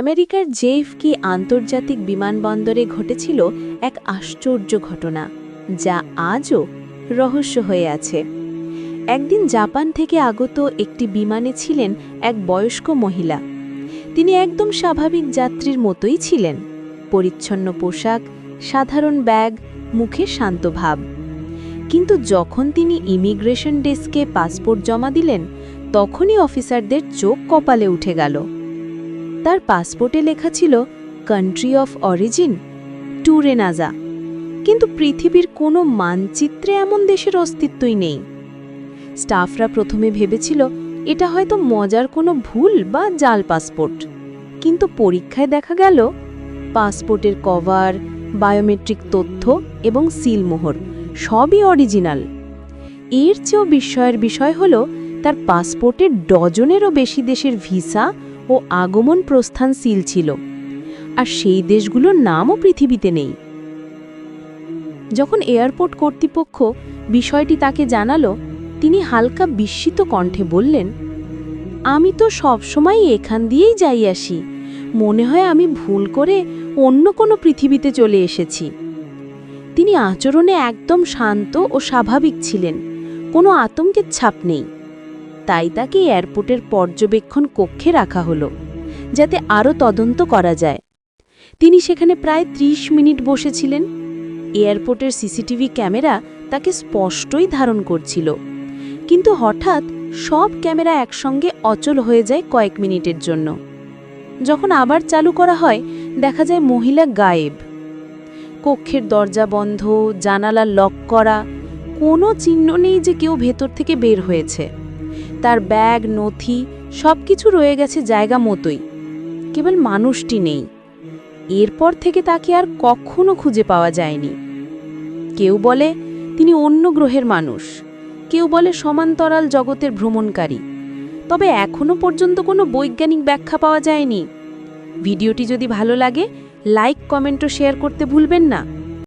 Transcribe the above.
আমেরিকার জেএফকি আন্তর্জাতিক বিমানবন্দরে ঘটেছিল এক আশ্চর্য ঘটনা, যা আজও রহস্য হয়ে আছে। একদিন জাপান থেকে আগত একটি বিমানে ছিলেন এক বয়স্ক মহিলা। তিনি একদম স্বাভাবিক যাত্রীর মতোই ছিলেন, পরিচ্ছন্ন পোশাক, সাধারণ ব্যাগ, মুখে শান্ত ভাব। কিন্তু যখন তিনি ইমিগ্রেশন ডেস্কে পাসপোর্ট জমা দিলেন, তখনই অফিসারদের চোখ কপালে উঠে গেল। তার পাসপোর্টে লেখা ছিল কান্ট্রি অফ অরিজিন টুরেনাজা কিন্তু পৃথিবীর কোনো মানচিত্রে এমন দেশের অস্তিত্বই নেই। স্টাফরা প্রথমে ভেবেছিল, এটা হয়তো মজার কোনো ভুল বা জাল পাসপোর্ট কিন্তু পরীক্ষায় দেখা গেল পাসপোর্টের কভার বায়োমেট্রিক তথ্য এবং সিলমোহর সবই অরিজিনাল এর চেয়েও বিস্ময়ের বিষয় হল, তার পাসপোর্টের ডজনেরও বেশি দেশের ভিসা ও আগমন প্রস্থান সিল ছিল। আর সেই দেশগুলোর নামও পৃথিবীতে নেই। যখন এয়ারপোর্ট কর্তৃপক্ষ বিষয়টি তাকে জানালো, তিনি হালকা বিস্মিত কণ্ঠে বললেন, আমি তো সবসময় এখান দিয়েই যাই আসি। মনে হয় আমি ভুল করে অন্য কোনো পৃথিবীতে চলে এসেছি। তিনি আচরণে একদম শান্ত ও স্বাভাবিক ছিলেন। কোনো আতঙ্কের ছাপ নেই। তাই তাকে এয়ারপোর্টের পর্যবেক্ষণ কক্ষে রাখা হলো, যাতে আরও তদন্ত করা যায়। তিনি সেখানে প্রায় ৩০ মিনিট বসেছিলেন। এয়ারপোর্টের সিসিটিভি ক্যামেরা তাকে স্পষ্টই ধারণ করছিল। কিন্তু হঠাৎ সব ক্যামেরা একসঙ্গে অচল হয়ে যায় কয়েক মিনিটের জন্য। যখন আবার চালু করা হয়, দেখা যায় মহিলা গায়েব। কক্ষের দরজা বন্ধ, জানালা লক করা, কোনো চিহ্ন নেই যে কেউ ভেতর থেকে বের হয়েছে। তার ব্যাগ, নথি সব কিছু রয়ে গেছে জায়গা মতোই। কেবল মানুষটি নেই। এরপর থেকে তাকে আর কখনো খুঁজে পাওয়া যায়নি। কেউ বলে, তিনি অন্য গ্রহের মানুষ। কেউ বলে, সমান্তরাল জগতের ভ্রমণকারী। তবে এখনও পর্যন্ত কোনো বৈজ্ঞানিক ব্যাখ্যা পাওয়া যায়নি। ভিডিওটি যদি ভালো লাগে, লাইক, কমেন্ট ও শেয়ার করতে ভুলবেন না।